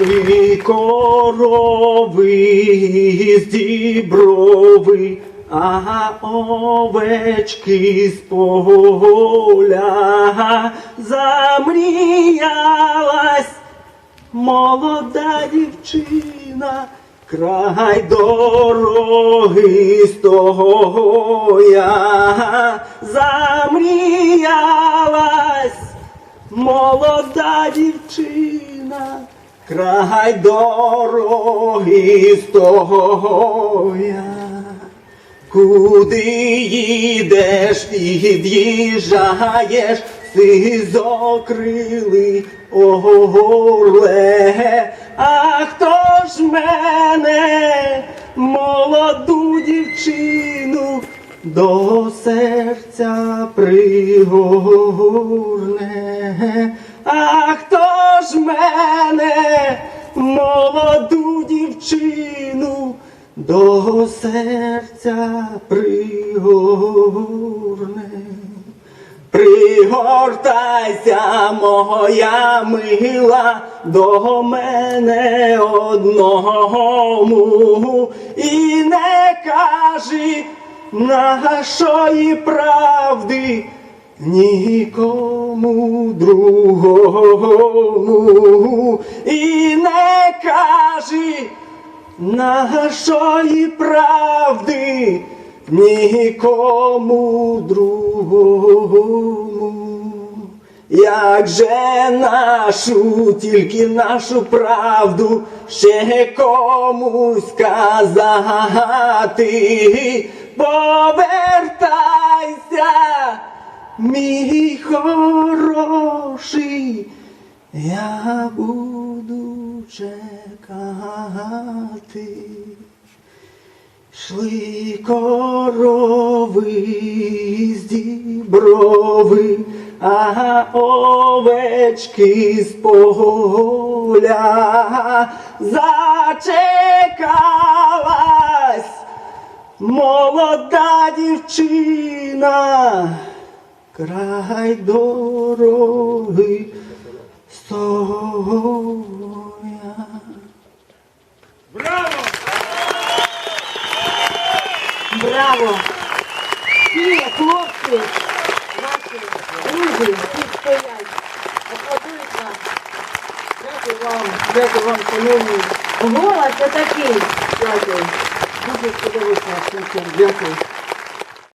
Ні корови з діброви, а овечки з поля замріялась. Молода дівчина, край дороги стоя замріялась. Молода дівчина, край дороги стоя. Куди їдеш, і під'їжджаєш, сизокрилий орле, а хто ж мене, молоду дівчину, до серця пригорне, а хто ж мене, молоду дівчину, до серця пригорне. Пригортайся, моя мила, до мене одному і не кажи нашої правди нікому другому і не кажи нашої правди нікому другому. Як же нашу, тільки нашу правду ще комусь казати, повертайся, мій хороший, я буду чекати. Шли корови з діброви, а овечки з поля зачекалась молода дівчина, край дороги стоя. Браво! Браво! Всі хлопці, наші друзі, тут стоять, аплодують нам. Дякую вам, дякую вам, шановні. Голос отакий. Дякую. Дуже сподобався. Дякую.